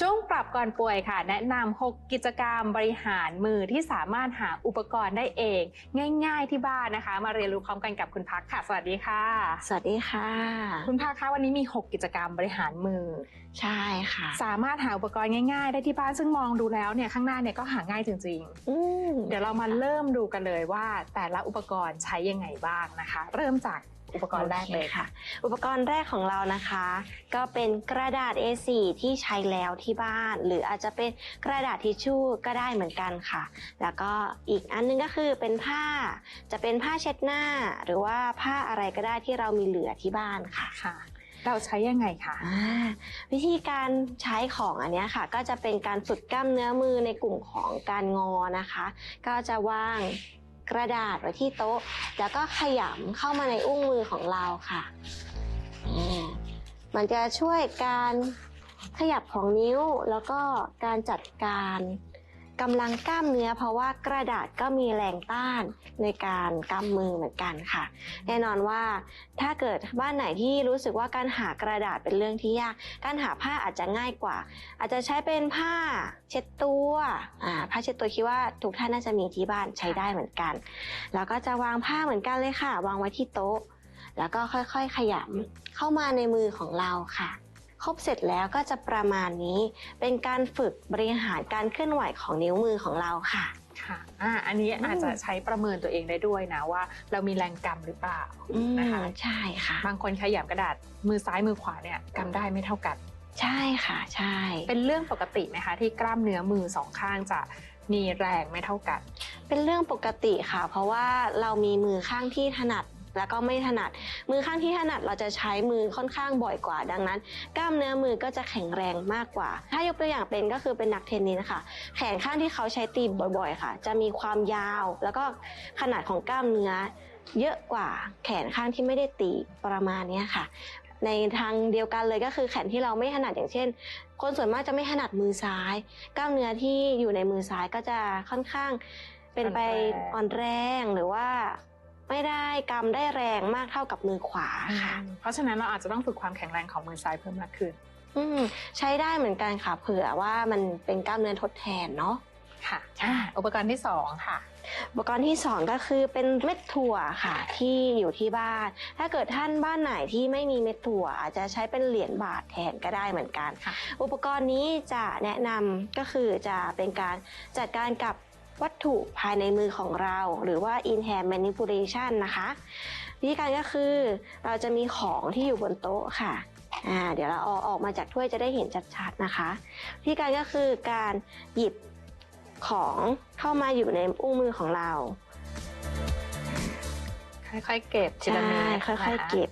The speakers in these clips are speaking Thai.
ช่วงปรับก่อนป่วยค่ะ แนะนำ 6 กิจกรรมบริหารมือที่สามารถหาอุปกรณ์ได้เอง ง่าย ๆที่บ้านนะคะ มาเรียนรู้พร้อมกันกับคุณพักค่ะ สวัสดีค่ะ สวัสดีค่ะ คุณพักคะวันนี้มี 6 กิจกรรมบริหารมือ ใช่ค่ะ สามารถหาอุปกรณ์ง่าย ๆ ได้ที่บ้านซึ่งมองดูแล้วเนี่ยข้างหน้าเนี่ยก็หาง่ายจริงอืมๆเดี๋ยวเรามาเริ่มดูกันเลยว่า แต่ละอุปกรณ์ใช้ยังไงบ้างนะคะ เริ่มจาก อุปกรณ์แรกเลยค่ะ อุปกรณ์แรกของเรานะคะ ก็เป็นกระดาษ A4 ที่ใช้แล้วที่บ้าน หรืออาจจะเป็นกระดาษทิชชู่ก็ได้เหมือนกันค่ะ แล้วก็อีกอันนึงก็คือเป็นผ้า จะเป็นผ้าเช็ดหน้า หรือว่าผ้าอะไรก็ได้ที่เรามีเหลือที่บ้านค่ะค่ะเราใช้ยังไงคะอ่าวิธีการใช้ของอันเนี้ยค่ะ ก็จะเป็นการฝึกกล้ามเนื้อมือในกลุ่มของการงอนะคะ ก็จะวาง กระดาษไว้ที่โต๊ะ แล้วก็ขยำเข้ามาในอุ้งมือของเราค่ะ มันจะช่วยการขยับของนิ้วแล้วก็การจัดการ กำลังกล้ามเนื้อเพราะว่ากระดาษก็มีแรงต้านในการกำมือเหมือนกันค่ะ แน่นอนว่าถ้าเกิดบ้านไหนที่รู้สึกว่าการหากระดาษเป็นเรื่องที่ยาก การหาผ้าอาจจะง่ายกว่า อาจจะใช้เป็นผ้าเช็ดตัวอ่าผ้าเช็ดตัวคิดว่าทุกท่านน่าจะมีที่บ้านใช้ได้เหมือนกัน แล้วก็จะวางผ้าเหมือนกันเลยค่ะ วางไว้ที่โต๊ะ แล้วก็ค่อยๆ ขยำเข้ามาในมือของเราค่ะ ครบเสร็จแล้วก็จะประมาณนี้ เป็นการฝึกบริหารการเคลื่อนไหวของนิ้วมือของเราค่ะค่ะอ่าอันนี้อืมอาจจะใช้ประเมินตัวเองได้ด้วยนะว่า เรามีแรงกำหรือเปล่าอืมนะคะใช่ค่ะ บางคนขยับกระดาษมือซ้ายมือขวาเนี่ยกำได้ไม่เท่ากัน ใช่ค่ะใช่ เป็นเรื่องปกติไหมคะที่กล้ามเนื้อมือสองข้างจะมีแรงไม่เท่ากัน เป็นเรื่องปกติค่ะ เพราะว่าเรามีมือข้างที่ถนัด แล้วก็ไม่ถนัด มือข้างที่ถนัดเราจะใช้มือค่อนข้างบ่อยกว่า ดังนั้น กล้ามเนื้อมือก็จะแข็งแรงมากกว่า ถ้ายกตัวอย่างเป็นก็คือเป็นนักเทนนิสนะคะแขนข้างที่เขาใช้ตีบ่อยๆ ค่ะ จะมีความยาว แล้วก็ขนาดของกล้ามเนื้อ เยอะกว่าแขนข้างที่ไม่ได้ตีประมาณเนี้ยค่ะในทางเดียวกันเลยก็คือแขนที่เราไม่ถนัดอย่างเช่น คนส่วนมากจะไม่ถนัดมือซ้าย กล้ามเนื้อที่อยู่ในมือซ้ายก็จะค่อนข้างเป็นไปอ่อนแรงอ่อนแรงหรือว่า ไม่ได้กำได้แรงมากเท่ากับมือขวาค่ะ เพราะฉะนั้นเราอาจจะต้องฝึกความแข็งแรงของมือซ้ายเพิ่มมากขึ้นอืมใช้ได้เหมือนกันค่ะ เผื่อว่ามันเป็นกล้ามเนื้อทดแทนเนาะค่ะอ่าอุปกรณ์ที่สองค่ะ อุปกรณ์ที่สองก็คือเป็นเม็ดถั่วค่ะ ที่อยู่ที่บ้าน ถ้าเกิดท่านบ้านไหนที่ไม่มีเม็ดถั่ว อาจจะใช้เป็นเหรียญบาทแทนก็ได้เหมือนกันค่ะอุปกรณ์นี้จะแนะนำก็คือจะเป็นการจัดการกับ วัตถุภายในมือของเรา หรือว่า in hand manipulation นะคะวิธีการก็คือเราจะมีของที่อยู่บนโต๊ะค่ะอ่าเดี๋ยวเราเอาออกมาจากถ้วยจะได้เห็นชัดๆนะคะวิธีการก็คือการหยิบของเข้ามาอยู่ในอุ้งมือของเรา ค่อยๆเก็บทีละใช่นิดค่อยนะะๆเก็บ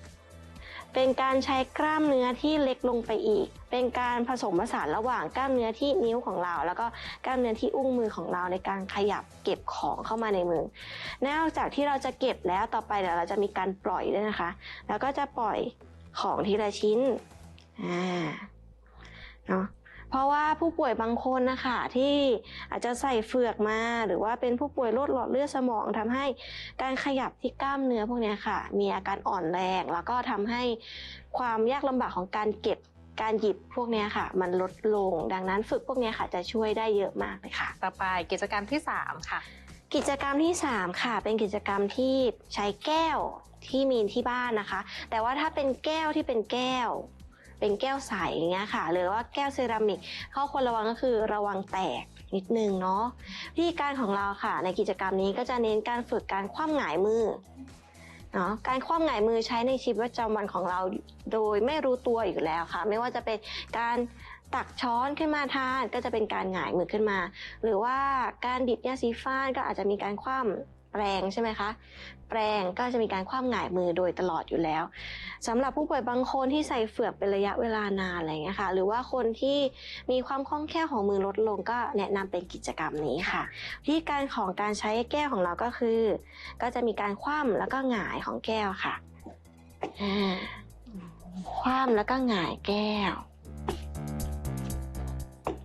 เป็นการใช้กล้ามเนื้อที่เล็กลงไปอีก เป็นการผสมผสานระหว่างกล้ามเนื้อที่นิ้วของเรา แล้วก็กล้ามเนื้อที่อุ้งมือของเราในการขยับเก็บของเข้ามาในมือนอกจากที่เราจะเก็บแล้วต่อไปเดี๋ยวเราจะมีการปล่อยด้วยนะคะ แล้วก็จะปล่อยของทีละชิ้นอ่าเนาะ เพราะว่าผู้ป่วยบางคนนะคะที่อาจจะใส่เฟือกมา หรือว่าเป็นผู้ป่วยโรคหลอดเลือดสมองทำให้การขยับที่กล้ามเนื้อพวกเนี้ยค่ะ มีอาการอ่อนแรง แล้วก็ทำให้ความยากลำบากของการเก็บการหยิบพวกเนี้ยค่ะ มันลดลง ดังนั้นฝึกพวกเนี้ยค่ะ จะช่วยได้เยอะมากเลยค่ะ ต่อไปกิจกรรมที่สามค่ะ กิจกรรมที่ 3 ค่ะ เป็นกิจกรรมที่ใช้แก้วที่มีที่บ้านนะคะ แต่ว่าถ้าเป็นแก้วที่เป็นแก้ว เป็นแก้วใสอย่างเงี้ยค่ะ หรือว่าแก้วเซรามิกข้อควรระวังก็คือระวังแตกนิดนึงเนาะวิธีการของเราค่ะ ในกิจกรรมนี้ก็จะเน้นการฝึกการคว่ำหงายมือเนาะการคว่ำหงายมือใช้ในชีวิตประจำวันของเราโดยไม่รู้ตัวอยู่แล้วค่ะ ไม่ว่าจะเป็นการตักช้อนขึ้นมาทานก็จะเป็นการหงายมือขึ้นมา หรือว่าการดิดยาสีฟันก็อาจจะมีการคว่ำ แปรงใช่ไหมคะ แปรงก็จะมีการคว่ำหงายมือโดยตลอดอยู่แล้วสำหรับผู้ป่วยบางคนที่ใส่เฟือกเป็นระยะเวลานานอะไรอย่างเงี้ยค่ะ หรือว่าคนที่มีความคล่องแคล่วของมือลดลงก็แนะนำเป็นกิจกรรมนี้ค่ะวิธีการของการใช้แก้วของเราก็คือ ก็จะมีการคว่ำแล้วก็หงายของแก้วค่ะคว่ำแล้วก็หงายแก้ว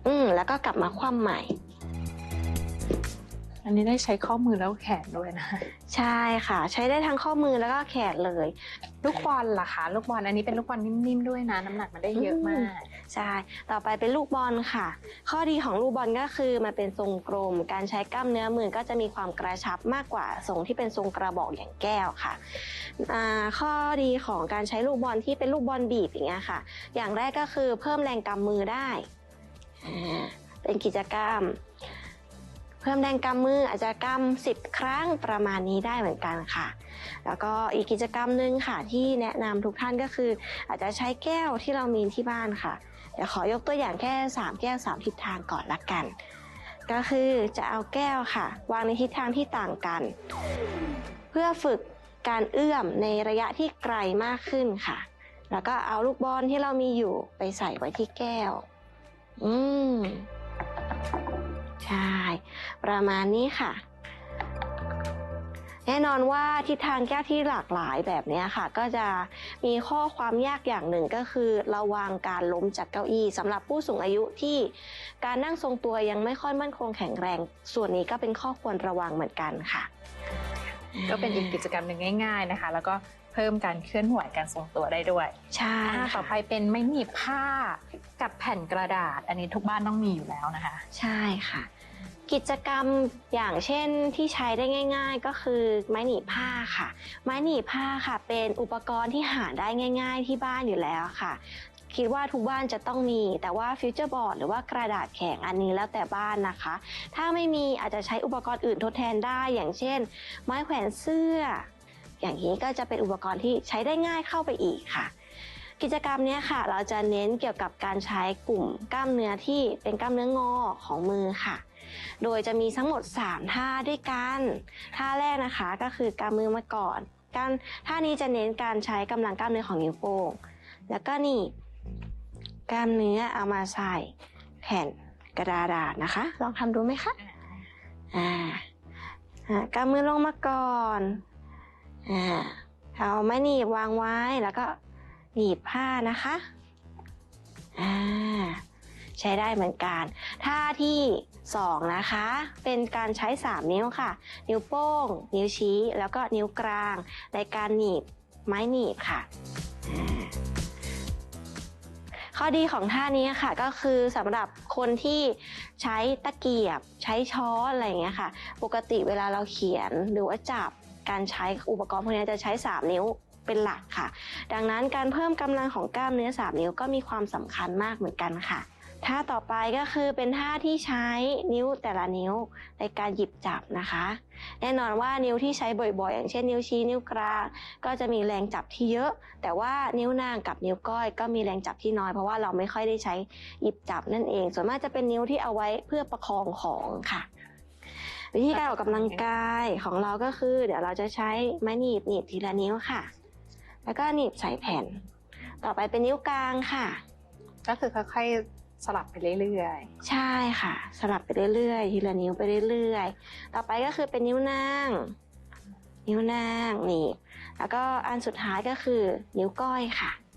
อืมแล้วก็กลับมาคว่ำใหม่ อันนี้ได้ใช้ข้อมือแล้วแขนด้วยนะ ใช่ค่ะ ใช้ได้ทั้งข้อมือแล้วก็แขนเลย ลูกบอลล่ะคะลูกบอลอันนี้เป็นลูกบอลนิ่มๆด้วยนะน้ำหนักมันได้เยอะมาก ใช่ ต่อไปเป็นลูกบอลค่ะ ข้อดีของลูกบอลก็คือมันเป็นทรงกลม การใช้กล้ามเนื้อมือก็จะมีความกระชับมากกว่าทรงที่เป็นทรงกระบอกอย่างแก้วค่ะอ่าข้อดีของการใช้ลูกบอลที่เป็นลูกบอลบีบอย่างเงี้ยค่ะ อย่างแรกก็คือเพิ่มแรงกำมือได้อ่าเป็นกิจกรรม เพิ่มแรงกำมืออาจจะกำ10ครั้งประมาณนี้ได้เหมือนกันค่ะ แล้วก็อีกกิจกรรมหนึ่งค่ะที่แนะนำทุกท่านก็คือ อาจจะใช้แก้วที่เรามีที่บ้านค่ะเดี๋ยวขอยกตัวอย่างแค่ 3 แก้ว 3 ทิศทางก่อนละกัน ก็คือจะเอาแก้วค่ะ วางในทิศทางที่ต่างกัน เพื่อฝึกการเอื้อมในระยะที่ไกลมากขึ้นค่ะ แล้วก็เอาลูกบอลที่เรามีอยู่ไปใส่ไว้ที่แก้ว อืม ใช่ ประมาณนี้ค่ะ แน่นอนว่าทิศทางแก้วที่หลากหลายแบบนี้ค่ะ ก็จะมีข้อความยากอย่างหนึ่งก็คือ ระวังการล้มจากเก้าอี้สำหรับผู้สูงอายุที่การนั่งทรงตัวยังไม่ค่อยมั่นคงแข็งแรง ส่วนนี้ก็เป็นข้อควรระวังเหมือนกันค่ะก็เป็นอีกกิจกรรมหนึ่งง่าย ๆนะคะ แล้วก็ พิ่มการเคลื่อนไหวการทรงตัวได้ด้วย ใช่อ่าต่อค่ะไปเป็นไม้หนีบผ้ากับแผ่นกระดาษ อันนี้ทุกบ้านต้องมีอยู่แล้วนะคะ ใช่ค่ะ กิจกรรมอย่างเช่นที่ใช้ได้ง่าย ๆ ก็คือไม้หนีบผ้าค่ะ ไม้หนีบผ้าค่ะ เป็นอุปกรณ์ที่หาได้ง่าย ๆ ที่บ้านอยู่แล้วค่ะคิดว่าทุกบ้านจะต้องมี แต่ว่าฟิวเจอร์บอร์ดหรือว่ากระดาษแข็งอันนี้แล้วแต่บ้านนะคะ ถ้าไม่มีอาจจะใช้อุปกรณ์อื่นทดแทนได้อย่างเช่น ไม้แขวนเสื้อ อย่างนี้ก็จะเป็นอุปกรณ์ที่ใช้ได้ง่ายเข้าไปอีกค่ะ กิจกรรมนี้ค่ะ เราจะเน้นเกี่ยวกับการใช้กลุ่มกล้ามเนื้อที่เป็นกล้ามเนื้องอของมือค่ะ โดยจะมีทั้งหมด 3 ท่าด้วยกันท่าแรกนะคะก็คือกำมือมาก่อนการท่านี้จะเน้นการใช้กำลังกล้ามเนื้อของนิ้วโป้งแล้วก็นี่กล้ามเนื้อเอามาใส่แผ่นกระดาษนะคะ ลองทำดูไหมคะอ่าอ่ากำมือลงมาก่อน อ่าเอาไม้หนีบวางไว้แล้วก็หนีบผ้านะคะอ่าใช้ได้เหมือนกัน ท่าที่สองนะคะ เป็นการใช้ 3 นิ้วค่ะ นิ้วโป้ง นิ้วชี้ แล้วก็นิ้วกลาง ในการหนีบไม้หนีบค่ะ ข้อดีของท่านี้ค่ะ ก็คือสำหรับคนที่ใช้ตะเกียบ ใช้ช้อนอะไรอย่างเงี้ยค่ะ ปกติเวลาเราเขียนหรือว่าจับ การใช้อุปกรณ์พวกนี้จะใช้ 3 นิ้วเป็นหลักค่ะ ดังนั้นการเพิ่มกำลังของกล้ามเนื้อ 3 นิ้วก็มีความสำคัญมากเหมือนกันค่ะท่าต่อไปก็คือเป็นท่าที่ใช้นิ้วแต่ละนิ้วในการหยิบจับนะคะ แน่นอนว่านิ้วที่ใช้บ่อยๆ อย่างเช่นนิ้วชี้นิ้วกลางก็จะมีแรงจับที่เยอะ แต่ว่านิ้วนางกับนิ้วก้อยก็มีแรงจับที่น้อยเพราะว่าเราไม่ค่อยได้ใช้หยิบจับนั่นเอง ส่วนมากจะเป็นนิ้วที่เอาไว้เพื่อประคองของค่ะ วิธีการออกกำลังกายของเราก็คือ เดี๋ยวเราจะใช้ไม้หนีบหนีบทีละนิ้วค่ะ แล้วก็หนีบใส่แผ่น ต่อไปเป็นนิ้วกลางค่ะ ก็คือค่อยๆสลับไปเรื่อยใช่ค่ะ สลับไปเรื่อยๆ ทีละนิ้วไปเรื่อยๆ ต่อไปก็คือเป็นนิ้วนาง นิ้วนางนี่แล้วก็อันสุดท้ายก็คือนิ้วก้อยค่ะๆ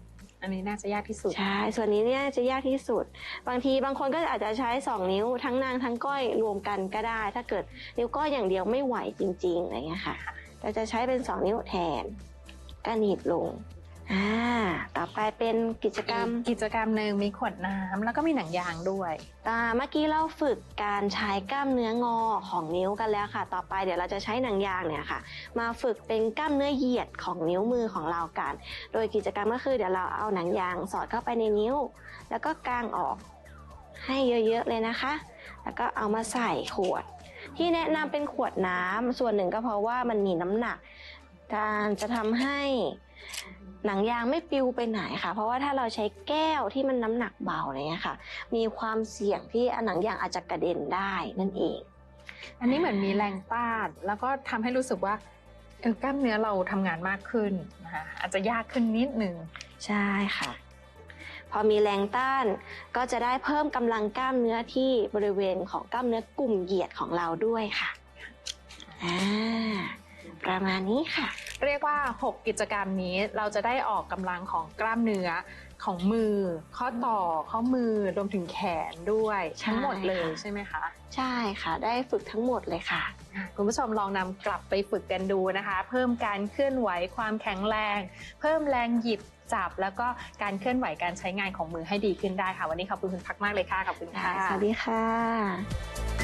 อันนี้น่าจะยากที่สุด ใช่ ส่วนนี้เนี่ยจะยากที่สุด บางทีบางคนก็อาจจะใช้ 2 นิ้วทั้งนางทั้งก้อยรวมกันก็ได้ ถ้าเกิดนิ้วก้อยอย่างเดียวไม่ไหวจริงๆอะไรเงี้ยค่ะเราจะใช้เป็น 2 นิ้วแทนก็หนีบลง อ่าต่อไปเป็นกิจกรรมกิจกรรมหนึ่งมีขวดน้ำแล้วก็มีหนังยางด้วย อ่าเมื่อกี้เราฝึกการใช้กล้ามเนื้องอของนิ้วกันแล้วค่ะ ต่อไปเดี๋ยวเราจะใช้หนังยางเนี่ยค่ะ มาฝึกเป็นกล้ามเนื้อเหยียดของนิ้วมือของเรากัน โดยกิจกรรมก็คือเดี๋ยวเราเอาหนังยางสอดเข้าไปในนิ้ว แล้วก็กางออกให้เยอะๆเลยนะคะ แล้วก็เอามาใส่ขวด ที่แนะนำเป็นขวดน้ำส่วนหนึ่งก็เพราะว่ามันมีน้ำหนัก การจะทำให้ หนังยางไม่ปลิวไปไหนค่ะ เพราะว่าถ้าเราใช้แก้วที่มันน้ำหนักเบาอะไรเงี้ยค่ะ มีความเสี่ยงที่หนังยางอาจจะกระเด็นได้นั่นเอง อันนี้เหมือนมีแรงต้านแล้วก็ทำให้รู้สึกว่าเออกล้ามเนื้อเราทำงานมากขึ้นนะคะอาจจะยากขึ้นนิดนึงใช่ค่ะ พอมีแรงต้านก็จะได้เพิ่มกำลังกล้ามเนื้อที่บริเวณของกล้ามเนื้อกลุ่มเหยียดของเราด้วยค่ะอ่า ประมาณนี้ค่ะ เรียกว่า 6 กิจกรรมนี้เราจะได้ออกกำลังของกล้ามเนื้อของมือ ข้อต่อข้อมือรวมถึงแขนด้วยใช่ทั้งหมดเลยค่ะ ใช่ไหมคะ ใช่ค่ะ ได้ฝึกทั้งหมดเลยค่ะ คุณผู้ชมลองนำกลับไปฝึกกันดูนะคะ เพิ่มการเคลื่อนไหวความแข็งแรง เพิ่มแรงหยิบจับ แล้วก็การเคลื่อนไหวการใช้งานของมือให้ดีขึ้นได้ค่ะ วันนี้ขอบคุณคุณพักมากเลยค่ะขอบคุณค่ะ สวัสดีค่ะ